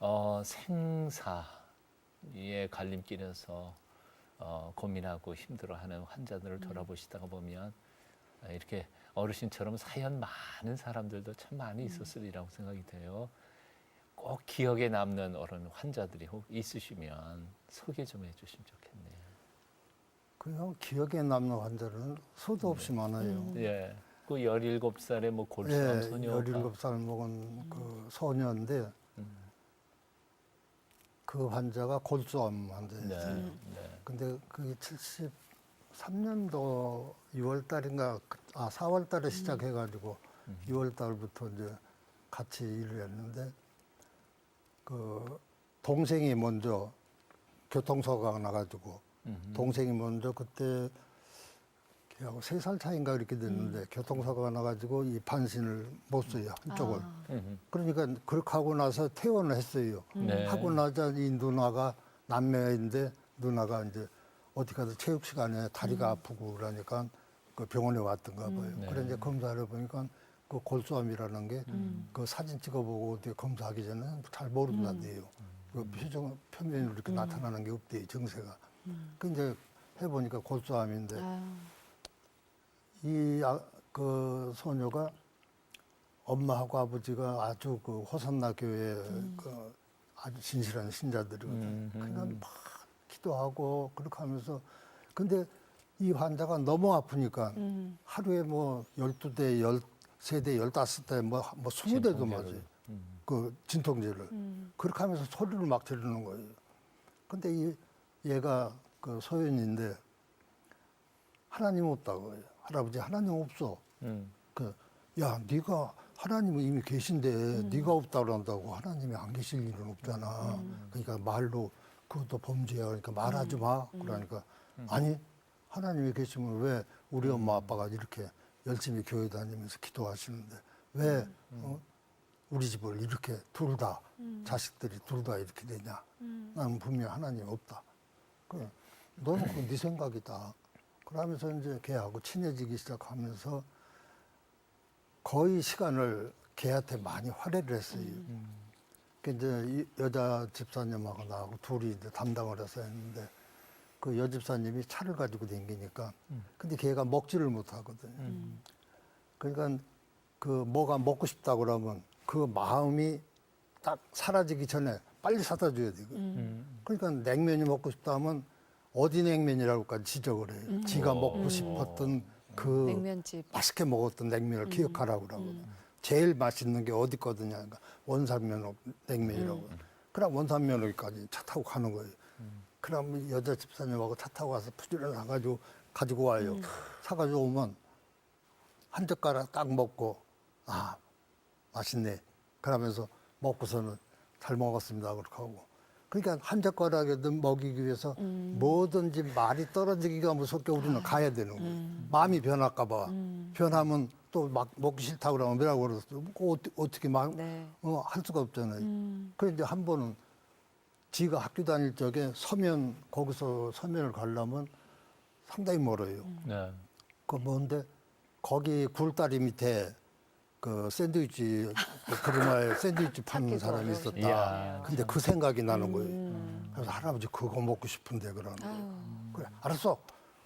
어, 생사의 갈림길에서 어, 고민하고 힘들어하는 환자들을 돌아보시다가 보면 아, 이렇게 어르신처럼 사연 많은 사람들도 참 많이 있었으리라고 생각이 돼요. 꼭 기억에 남는 어른 환자들이 혹 있으시면 소개 좀 해주시면 좋겠네요. 그냥 기억에 남는 환자는 수도 없이 많아요. 예, 그 17살의 뭐 골수암 예, 소녀가 17살 먹은 그 소녀인데 음, 그 환자가 골수암 네, 환자였어요. 네. 근데 그게 73년도 6월 달인가 아 4월 달에 시작해 가지고 6월 달부터 이제 같이 일을 했는데 그 동생이 먼저 교통사고가 나 가지고 음, 동생이 먼저 그때 걔 하고 세 살 차인가 이렇게 됐는데 교통사고가 나가지고 이 반신을 못 써요 한쪽을. 음, 그러니까 그렇게 하고 나서 퇴원을 했어요. 네. 하고 나자 이 누나가 남매인데 누나가 이제 어디 가서 체육 시간에 다리가 아프고 그러니까 그 병원에 왔던가 봐요. 네. 그래 이제 검사를 보니까 그 골수암이라는 게 그 사진 찍어보고 어떻게 검사하기 전에 잘 모른다대요. 그 표정 표면으로 이렇게 나타나는 게 없대요 증세가. 그 이제 해보니까 골수암인데 아유, 이 그 소녀가 엄마하고 아버지가 아주 그 호산나 교회 그 아주 진실한 신자들이거든. 음, 그러니까 막 기도하고 그렇게 하면서 근데 이 환자가 너무 아프니까 음. 하루에 뭐 열두 대 열 세 대 열다섯 대뭐 뭐 스무 대도. 맞아요. 음. 그 진통제를. 음. 그렇게 하면서 소리를 막 지르는 거예요. 근데 이 얘가 그 소연인데 하나님 없다고 해요. 할아버지 하나님 없어. 음. 그, 야, 네가 하나님은 이미 계신데 네가 없다 그런다고 하나님이 안 계실 일은 없잖아. 그러니까 말로 그것도 범죄야. 그러니까 말하지 마. 그러니까 아니 하나님이 계시면 왜 우리 엄마 아빠가 이렇게 열심히 교회 다니면서 기도하시는데 왜 어? 우리 집을 이렇게 둘 다 자식들이 둘 다 이렇게 되냐? 나는 분명 히 하나님 없다. 그 너는 그네 생각이다. 그러면서 이제 걔하고 친해지기 시작하면서 거의 시간을 걔한테 많이 활애를 했어요. 그 이제 이 여자 집사님하고 나하고 둘이 이제 담당을 해서 했는데 그 여집사님이 차를 가지고 다니니까 근데 걔가 먹지를 못하거든요. 그러니까 그 뭐가 먹고 싶다 그러면 그 마음이 딱 사라지기 전에 빨리 사다 줘야 되거든요. 음. 그러니까 냉면이 먹고 싶다 하면 어디 냉면이라고까지 지적을 해요. 지가 먹고 싶었던 그 냉면집. 맛있게 먹었던 냉면을 기억하라고 그러거든. 제일 맛있는 게 어디 거든요. 그러니까 원산면 냉면이라고. 그럼 원산면 여기까지 차 타고 가는 거예요. 그럼 여자 집사님하고 차 타고 가서 푸지를 사가지고 가지고 와요. 사가지고 오면 한 젓가락 딱 먹고 아 맛있네. 그러면서 먹고서는 잘 먹었습니다. 그렇게 하고. 그러니까 한 젓가락이든 먹이기 위해서 뭐든지 말이 떨어지기가 무섭게 우리는 가야 되는 거예요. 마음이 변할까 봐. 변하면 또 막 먹기 싫다 그러면 뭐라고 그러서 어떻게, 어떻게 막, 네. 어, 할 수가 없잖아요. 음. 그런데 한 번은 지가 학교 다닐 적에 서면, 거기서 서면을 가려면 상당히 멀어요. 네. 그 뭔데 거기 굴다리 밑에 그 샌드위치 그 그루마에 샌드위치 파는 사람이. 있었다. 이야, 근데 그 생각이 나는 거예요. 음. 그래서 할아버지 그거 먹고 싶은데 그러는 거예요. 아유. 그래 알았어.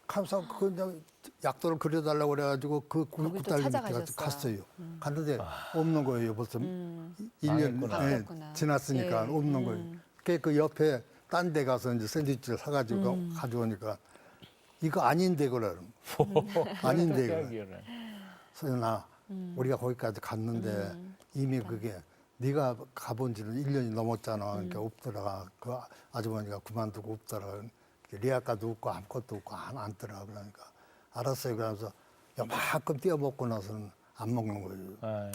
하면서 그 그냥 약도를 그려달라고 그래가지고 그 거기 또 굴다리 밑에 가서 찾아가셨어요. 갔어요. 갔는데 없는 거예요. 벌써 음. 일년 망했구나. 예. 지났으니까 예. 없는 음. 거예요. 그그 옆에 딴 데 가서 이제 샌드위치를 사가지고 음. 가져오니까 이거 아닌데 그러는 아닌데 그래. 생각이네. 소연아 우리가 거기까지 갔는데 이미 그게 네가 가본 지는 1년이 넘었잖아. 그러니까 없더라. 그 아주머니가 그만두고 없더라. 리아카도 없고 아무것도 없고 안 앉더라. 그러니까 알았어요. 그러면서 요만큼 띄어 먹고 나서는 안 먹는 거예요. 아유.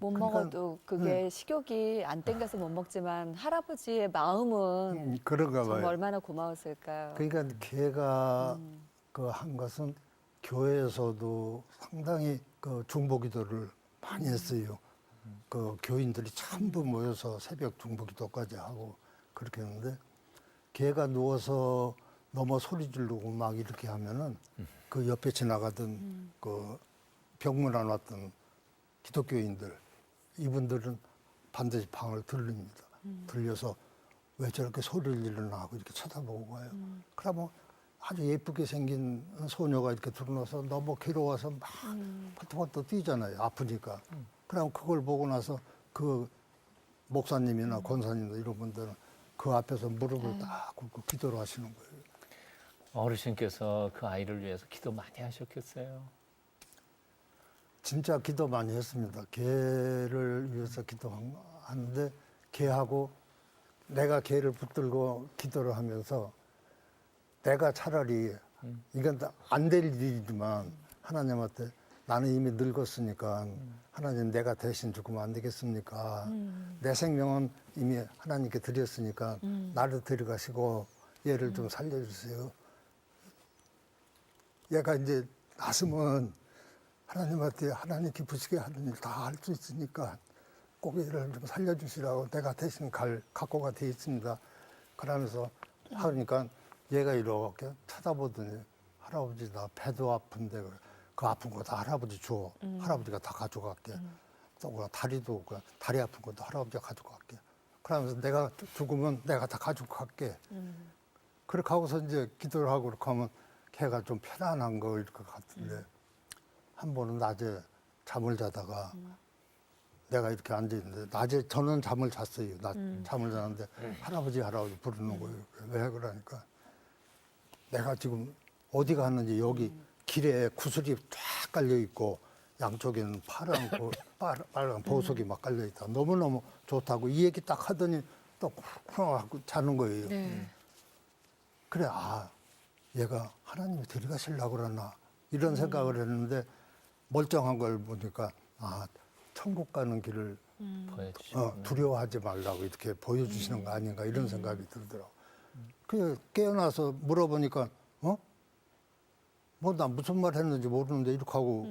못 그러니까- 먹어도 그게 식욕이 안 땡겨서 못 먹지만 할아버지의 마음은 음, 그런가 정말 봐요. 얼마나 고마웠을까요? 그러니까 걔가 그한 것은 교회에서도 상당히 그 중보기도를 많이 했어요. 그 교인들이 전부 모여서 새벽 중보기도까지 하고 그렇게 했는데 걔가 누워서 넘어 소리 지르고 막 이렇게 하면은 그 옆에 지나가던 그 병문 안 왔던 기독교인들 이분들은 반드시 방을 들립니다. 들려서 왜 저렇게 소리를 일어나고 이렇게 쳐다보고 가요. 그러면 아주 예쁘게 생긴 소녀가 이렇게 들어나서 너무 괴로워서 막 퍼터퍼터 뛰잖아요. 아프니까. 그럼 그걸 보고 나서 그 목사님이나 권사님들 이런 분들은 그 앞에서 무릎을 딱 꿇고 기도를 하시는 거예요. 어르신께서 그 아이를 위해서 기도 많이 하셨겠어요. 진짜 기도 많이 했습니다. 개를 위해서 기도하는데 개하고 내가 개를 붙들고 기도를 하면서 내가 차라리 이건 안 될 일이지만 하나님한테 나는 이미 늙었으니까 하나님 내가 대신 죽으면 안 되겠습니까? 내 생명은 이미 하나님께 드렸으니까 나를 데려가시고 얘를 좀 살려주세요. 얘가 이제 나서면 하나님한테 하나님 기쁘시게 하는 일 다 할 수 있으니까 꼭 얘를 좀 살려주시라고 내가 대신 갈 각오가 돼 있습니다. 그러면서 하니까 얘가 이렇게 쳐다보더니 할아버지 나 배도 아픈데. 그 아픈 거 다 할아버지 줘. 할아버지가 다 가져갈게. 또 그냥 다리도 그 다리 아픈 것도 할아버지가 가져갈게. 그러면서 내가 죽으면 내가 다 가지고 갈게. 그렇게 하고서 이제 기도를 하고 그렇게 하면 걔가 좀 편안한 거일 것 같은데 한 번은 낮에 잠을 자다가 내가 이렇게 앉아 있는데 낮에 저는 잠을 잤어요. 나 잠을 자는데 할아버지 할아버지 부르는 거예요. 왜 그러니까 내가 지금 어디 갔는지 여기 길에 구슬이 쫙 깔려 있고 양쪽에는 파란 보, 빨- 빨간 보석이 막 깔려 있다. 너무 너무 좋다고 이 얘기 딱 하더니 또 쿵쿵 하고 자는 거예요. 네. 그래 아 얘가 하나님이 데려가시려고 그러나 이런 생각을 했는데 멀쩡한 걸 보니까 아 천국 가는 길을 보여주시고 어, 두려워하지 말라고 이렇게 보여주시는 거 아닌가 이런 생각이 들더라고. 그 깨어나서 물어보니까 어? 뭐 나 무슨 말 했는지 모르는데 이렇게 하고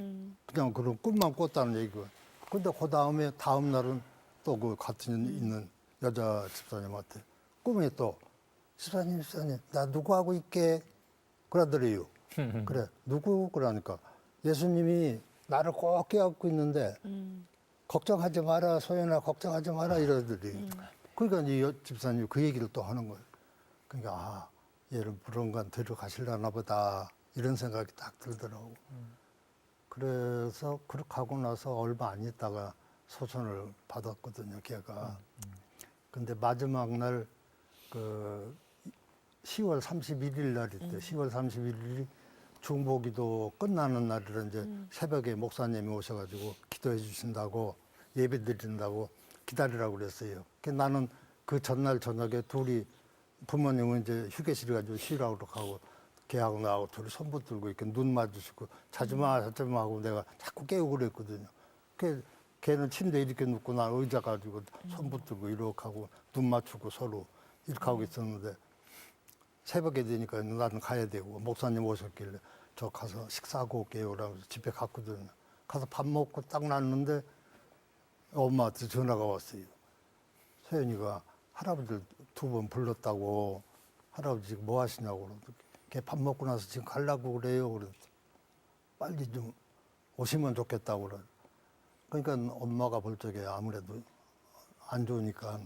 그냥 그런 꿈만 꿨다는 얘기고. 근데 그 다음에 다음 날은 또 그 같은 있는 여자 집사님한테 꿈에 또 집사님 집사님 나 누구하고 있게? 그러더래요. 그래 누구? 그러니까 예수님이 나를 꼭 깨닫고 있는데 걱정하지 마라 소연아 걱정하지 마라. 이러더니 그러니까 이제 여- 집사님이 그 얘기를 또 하는 거예요. 그러니까 아 얘를 무언가 데려가실라나 보다 이런 생각이 딱 들더라고. 그래서 그렇게 하고 나서 얼마 안 있다가 소선을 받았거든요, 걔가. 근데 마지막 날 그 10월 31일 날이 때 10월 31일이 중보기도 끝나는 날이라 이제 새벽에 목사님이 오셔가지고 기도해 주신다고 예배 드린다고 기다리라고 그랬어요. 그 나는 그 전날 저녁에 둘이 부모님은 이제 휴게실에 가지고 쉬라고 하고 걔하고 나하고 둘이 손 붙 들고 이렇게 눈 마주치고 자주 마 자주 마 하고 내가 자꾸 깨우고 그랬거든요. 그 걔는 침대에 이렇게 눕고 난 의자 가지고 손 붙들고 이렇게 하고 눈 맞추고 서로 이렇게 하고 있었는데 새벽에 되니까 나는 가야 되고 목사님 오셨길래 저 가서 식사하고 올게요 그러면서 집에 갔거든요. 가서 밥 먹고 딱 났는데 엄마한테 전화가 왔어요. 서연이가 할아버지를 두 번 불렀다고 할아버지 지금 뭐 하시냐고 그러더니 걔밥 먹고 나서 지금 가려고 그래요 그래서 빨리 좀 오시면 좋겠다고 그래. 그러니까 엄마가 볼 적에 아무래도 안 좋으니까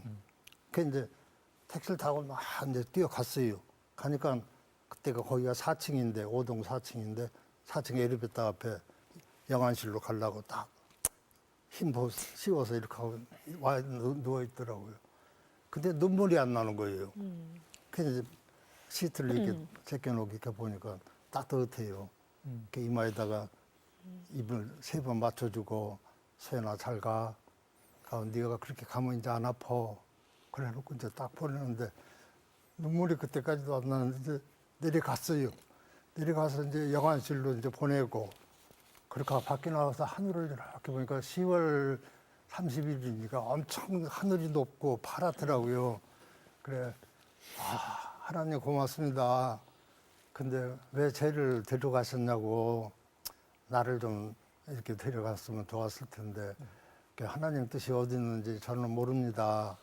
그 이제 택시를 타고 막 이제 뛰어갔어요. 가니까 그때가 거기가 4층인데 5동 4층인데 4층 엘리베이터 앞에 영안실로 가려고 딱 힘 씌워서 이렇게 하고 와 누워 있더라고요. 근데 눈물이 안 나는 거예요. 그래서 이제 시트를 이렇게 제껴놓고 이렇게 보니까 따뜻해요. 이렇게 이마에다가 입을 세 번 맞춰주고 소연아 잘 가. 가 네가 그렇게 가면 이제 안 아파. 그래놓고 이제 딱 보내는데 눈물이 그때까지도 안 나는데 이제 내려갔어요. 내려가서 이제 영안실로 이제 보내고 그렇게 밖에 나와서 하늘을 이렇게 보니까 10월 30일이니까 엄청 하늘이 높고 파랗더라고요. 그래, 아, 하나님 고맙습니다. 근데 왜 쟤를 데려가셨냐고 나를 좀 이렇게 데려갔으면 좋았을 텐데 그 하나님 뜻이 어디 있는지 저는 모릅니다.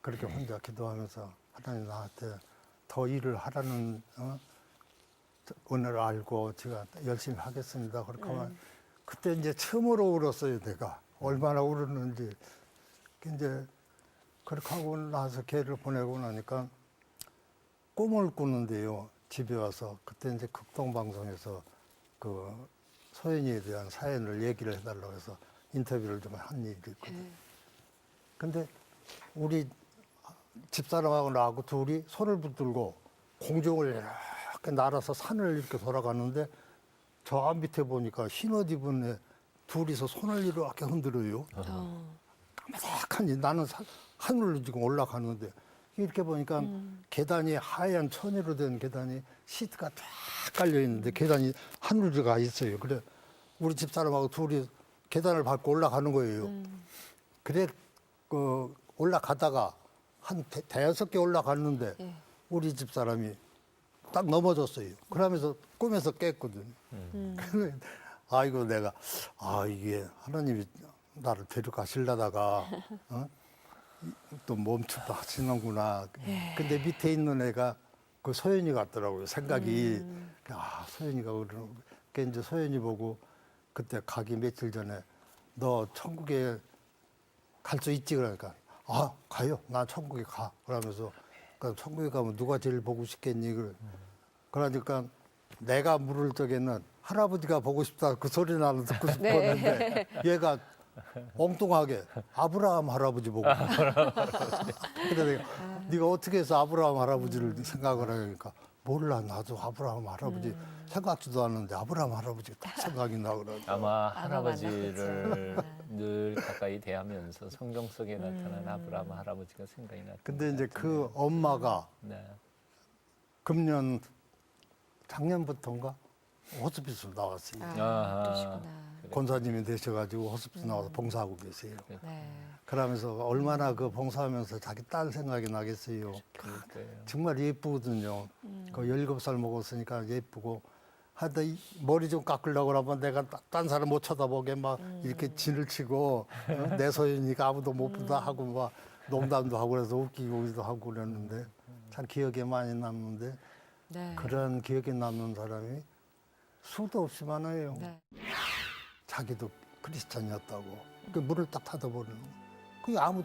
그렇게 혼자 기도하면서 하나님 나한테 더 일을 하라는 어? 은혜를 알고 제가 열심히 하겠습니다. 그렇게 하면 그때 이제 처음으로 울었어요, 내가. 얼마나 울었는지. 그 이제 그렇게 하고 나서 걔를 보내고 나니까 꿈을 꾸는데요. 집에 와서 그때 이제 극동방송에서 그 소연이에 대한 사연을 얘기를 해달라고 해서 인터뷰를 좀 한 일이 있거든요. 네. 근데 우리 집사람하고 나하고 둘이 손을 붙들고 공중을 이렇게 날아서 산을 이렇게 돌아가는데 저 밑에 보니까 흰옷 입은 애 둘이서 손을 이렇게 흔들어요. 어. 까마득하니 나는 사- 하늘로 지금 올라가는데 이렇게 보니까 음. 계단이 하얀 천으로 된 계단이 시트가 쫙 깔려 있는데 계단이 하늘로 가 있어요. 그래 우리 집 사람하고 둘이 계단을 밟고 올라가는 거예요. 음. 그래 그 올라가다가 한 대, 대여섯 개 올라갔는데 예. 우리 집 사람이 딱 넘어졌어요. 그러면서 꿈에서 깼거든. 음. 아이고 내가 아 이게 하나님이 나를 데려가실라다가 어? 또 멈추다 하시는구나. 근데 밑에 있는 애가 그 소연이 같더라고요. 생각이 아 소연이가 그러는 그 이제 소연이 보고 그때 가기 며칠 전에 너 천국에 갈 수 있지 그러니까 아 가요. 나 천국에 가. 그러면서 그 천국에 가면 누가 제일 보고 싶겠니? 그래. 그러니까 내가 물을 적에는 할아버지가 보고 싶다 그 소리 나는 듣고 싶었는데 얘가 엉뚱하게 아브라함 할아버지 보고. 그래 내가 네가 어떻게 해서 아브라함 할아버지를 생각을 하니까 몰라. 나도 아브라함 할아버지 생각지도 않는데 아브라함 할아버지가 딱 생각이 나 그러고 아마 할아버지를. 늘 가까이 대하면서 성경 속에 나타난 아브라함 할아버지가 생각이 났던 근데 것 이제. 그 엄마가 네. 금년 작년부터인가 호스피스로 나왔어요. 아, 아하. 그러시구나. 권사님이 되셔가지고 호스피스 나와서 봉사하고 계세요. 네. 그러면서 얼마나 그 봉사하면서 자기 딸 생각이 나겠어요. 그러니까요. 정말 예쁘거든요. 음. 그 17살 먹었으니까 예쁘고 하여튼 이 머리 좀 깎으려고 그러면 내가 따- 딴 사람 못 쳐다보게 막 음. 이렇게 진을 치고 어? 내 소유니까 아무도 못 본다 음. 하고 막 농담도 하고 그래서 웃기기도 하고 그랬는데 참 기억에 많이 남는데 네. 그런 기억에 남는 사람이 수도 없이 많아요. 네. 자기도 크리스찬이었다고 그 물을 딱 타다 버리는 거. 그게 아무도